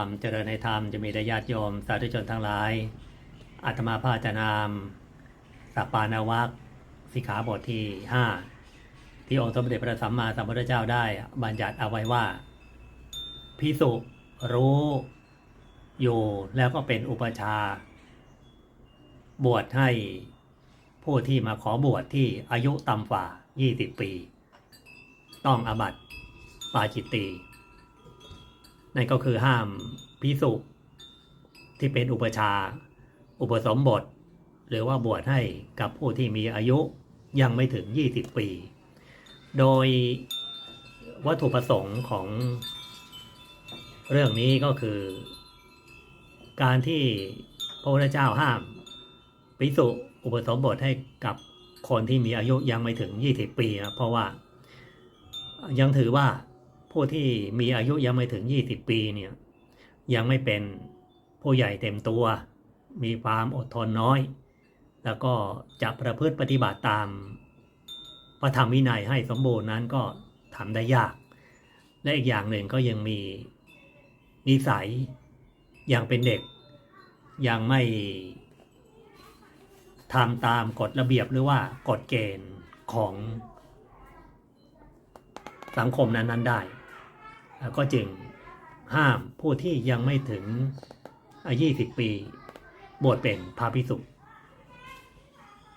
ความเจริญในธรรมจะมีได้ญาติโยม สาธุชนทั้งหลายอาตมาภาจนามสัปปานวัคสิกขาบทที่ 5 ที่องค์สมเด็จพระสัมมาสัมพุทธเจ้าได้บัญญัติเอาไว้ว่าพิสุรู้อยู่แล้วก็เป็นอุปชา บวชให้ผู้ที่มาขอบวชที่อายุต่ำกว่า 20 ปี ต้องอาบัติปาจิตตี นั่นก็คือห้ามพิสุที่เป็นอุปชา อุปสมบท หรือว่าบวชให้กับผู้ที่มีอายุยังไม่ถึง 20 ปี โดยวัตถุประสงค์ของเรื่องนี้ก็คือ การที่พระพุทธเจ้าห้ามพิสุอุปสมบทให้กับคนที่มีอายุยังไม่ถึง 20 ปีนะเพราะว่ายังถือว่า ผู้ที่มีอายุยังไม่ถึง 20 ปีเนี่ยยังไม่เป็นผู้ใหญ่เต็มตัว มีความอดทนน้อย แล้วก็จะประพฤติปฏิบัติตามพระธรรมวินัยให้สมบูรณ์นั้นก็ทำได้ยาก และอีกอย่างหนึ่งก็ยังมีนิสัยยังเป็นเด็ก ยังไม่ทำตามกฎระเบียบหรือว่ากฎเกณฑ์ของสังคมนั้น ๆ ได้แล้ ก็จึงห้ามผู้ที่ยังไม่ถึงอายุ20 ปี บวชเป็นพระภิกษุ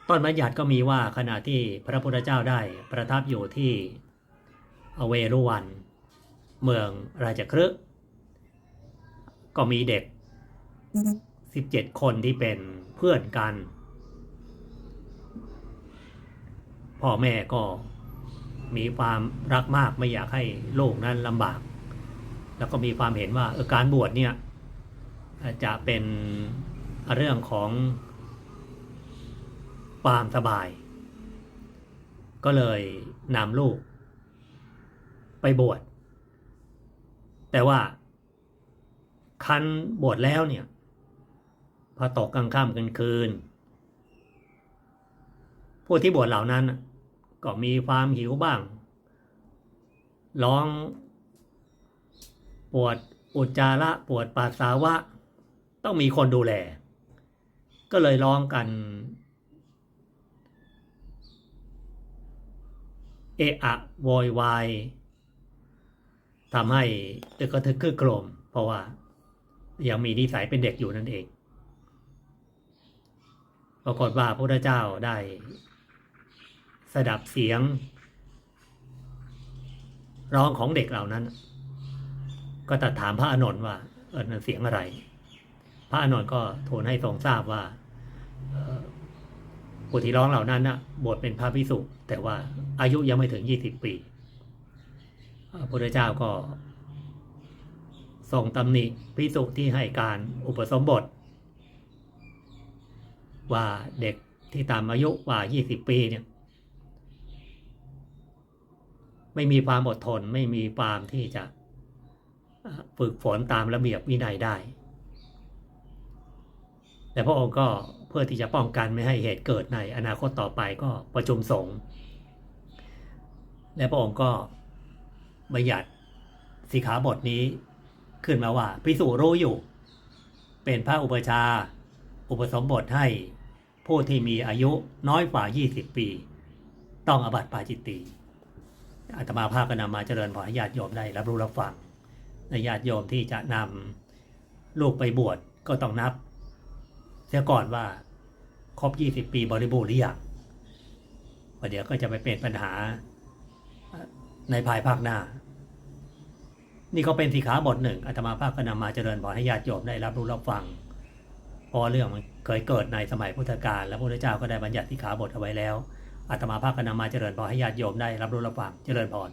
ต้นบัญญัติก็มีว่าขณะที่พระพุทธเจ้าได้ประทับอยู่ที่อเวรุวัน เมืองราชครึก็มีเด็ก 17 คนที่เป็นเพื่อนกัน พ่อแม่ก็มีความรักมากไม่อยากให้ลูกนั้นลำบาก แล้วก็มีความเห็นว่าการบวชเนี่ยจะเป็นเรื่องของความสบาย ก็เลยนำลูกไปบวชแต่ว่าคันบวชแล้วเนี่ยพอตกกลางค่ำกลางคืน ผู้ที่บวชเหล่านั้นก็มีความหิวบ้าง ร้อง ปวดอุจจาระปวดปัสสาวะ ต้องมีคนดูแล ก็เลยร้องกัน เอะอะโวยวายทำให้ตึกกระทึกคือโกรม เพราะว่ายังมีนิสัยเป็นเด็กอยู่นั่นเอง ปรากฏว่าพระพุทธเจ้าได้ สดับเสียง ร้องของเด็กเหล่านั้น ก็ตัดถามพระอานนท์ว่าเออเสียงอะไร พระอานนท์ก็ทูลให้ทรงทราบว่าผู้ที่ร้องเหล่านั้นนะบวชเป็นพระพิสุแต่ว่าอายุยังไม่ถึงยี่สิบปีพระพุทธเจ้าก็ทรงตำหนิพิสุที่ให้การอุปสมบท ว่าเด็กที่ตามอายุกว่า 20 ปีเนี่ย ไม่มีความอดทนไม่มีความที่จะ ฝึกฝนตามระเบียบวินัยได้ แต่พระองค์ก็เพื่อที่จะป้องกันไม่ให้เหตุเกิดในอนาคตต่อไปก็ประชุมสงฆ์และพระองค์ก็บัญญัติสิกขาบทนี้ขึ้นมาว่าพิสูรู้อยู่ เป็นพระอุปชา อุปสมบทให้ผู้ที่มีอายุน้อยกว่า 20 ปี ต้องอบัติปาจิตตีอาตมาภาพก็นำมาเจริญพรให้ญาติโยมได้รับรู้รับฟัง ญาติโยมที่จะนำลูกไปบวชก็ต้องนับ เสียก่อนว่าครบ20ปีบริบูรณ์หรือยังว่าเดี๋ยวก็จะไปเป็นปัญหาในภายภาคหน้า นี่ก็เป็นสีขาบทหนึ่งอาตมาภาพก็นำมาเจริญพรให้ญาติโยมได้รับรู้รับฟังเพราะเรื่องมันเคยเกิดในสมัยพุทธกาลและพระพุทธเจ้าก็ได้บัญญัติสิกขาบทเอาไว้แล้วอาตมาภาพก็นำมาเจริญพรให้ญาติโยมได้รับรู้รับฟังเจริญพร